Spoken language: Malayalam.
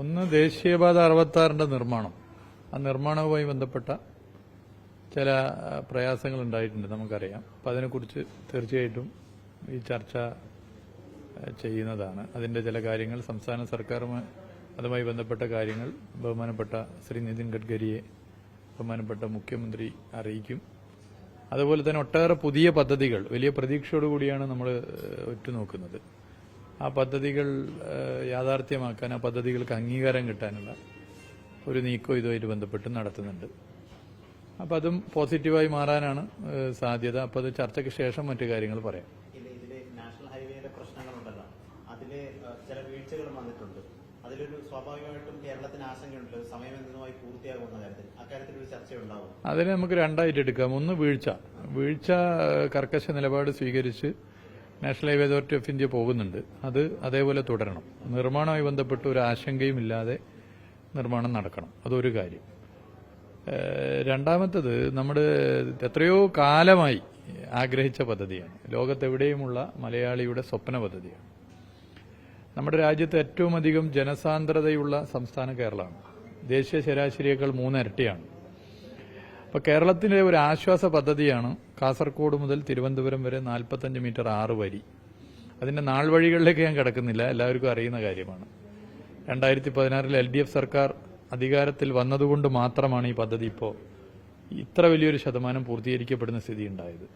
ഒന്ന് ദേശീയപാത അറുപത്താറിന്റെ നിർമ്മാണം. ആ നിർമ്മാണവുമായി ബന്ധപ്പെട്ട ചില പ്രയാസങ്ങൾ ഉണ്ടായിട്ടുണ്ട് നമുക്കറിയാം. അപ്പം അതിനെക്കുറിച്ച് തീർച്ചയായിട്ടും ഈ ചർച്ച ചെയ്യുന്നതാണ്. അതിന്റെ ചില കാര്യങ്ങൾ സംസ്ഥാന സർക്കാരുമായി അതുമായി ബന്ധപ്പെട്ട കാര്യങ്ങൾ ബഹുമാനപ്പെട്ട ശ്രീ നിതിൻ ഗഡ്കരിയെ ബഹുമാനപ്പെട്ട മുഖ്യമന്ത്രി അറിയിക്കും. അതുപോലെ തന്നെ ഒട്ടേറെ പുതിയ പദ്ധതികൾ വലിയ പ്രതീക്ഷയോടുകൂടിയാണ് നമ്മൾ ഉറ്റുനോക്കുന്നത്. ആ പദ്ധതികൾ യാഥാർത്ഥ്യമാക്കാൻ ആ പദ്ധതികൾക്ക് അംഗീകാരം കിട്ടാനുള്ള ഒരു നീക്കം ഇതുമായിട്ട് ബന്ധപ്പെട്ട് നടത്തുന്നുണ്ട്. അപ്പം അതും പോസിറ്റീവായി മാറാനാണ് സാധ്യത. അപ്പം അത് ചർച്ചയ്ക്ക് ശേഷം മറ്റു കാര്യങ്ങൾ പറയാം. നാഷണൽ പ്രശ്നങ്ങളുണ്ടല്ലോ. ചില വീഴ്ചകളും വന്നിട്ടുണ്ട്. അതിലൊരു സ്വാഭാവികമായിട്ടും കേരളത്തിന് ആശങ്കയുണ്ട്. കാര്യത്തിൽ. അക്കാര്യത്തിൽ ഒരു ചർച്ചയുണ്ടാവും. അതിനെ നമുക്ക് രണ്ടായിട്ട് എടുക്കാം. ഒന്ന് വീഴ്ച. വീഴ്ച കർക്കശ നിലപാട് സ്വീകരിച്ച് national highway authority of India പോകുന്നുണ്ട്. അത് അതേപോലെ തുടരണം. നിർമ്മാണവുമായി ബന്ധപ്പെട്ട് ഒരു ആശങ്കയും ഇല്ലാതെ നിർമ്മാണം നടക്കണം. അതൊരു കാര്യം. രണ്ടാമത്തത് നമ്മുടെ എത്രയോ കാലമായി ആഗ്രഹിച്ച പദ്ധതിയാണ്. ലോകത്തെവിടെയുമുള്ള മലയാളിയുടെ സ്വപ്ന പദ്ധതിയാണ്. നമ്മുടെ രാജ്യത്ത് ഏറ്റവും അധികം ജനസാന്ദ്രതയുള്ള സംസ്ഥാനം കേരളമാണ്. ദേശീയ ശരാശരിയേക്കാൾ മൂന്നിരട്ടിയാണ് അപ്പോൾ കേരളത്തിലെ ഒരു ആശ്വാസ പദ്ധതിയാണ് കാസർകോട് മുതൽ തിരുവനന്തപുരം വരെ നാൽപ്പത്തഞ്ച് മീറ്റർ ആറ് വരി. അതിന്റെ നാൾ വഴികളിലേക്ക് ഞാൻ കിടക്കുന്നില്ല. എല്ലാവർക്കും അറിയുന്ന കാര്യമാണ്. രണ്ടായിരത്തി പതിനാറിൽ എൽ ഡി എഫ് സർക്കാർ അധികാരത്തിൽ വന്നതുകൊണ്ട് മാത്രമാണ് ഈ പദ്ധതി ഇപ്പോൾ ഇത്ര വലിയൊരു ശതമാനം പൂർത്തീകരിക്കപ്പെടുന്ന സ്ഥിതി ഉണ്ടായത്.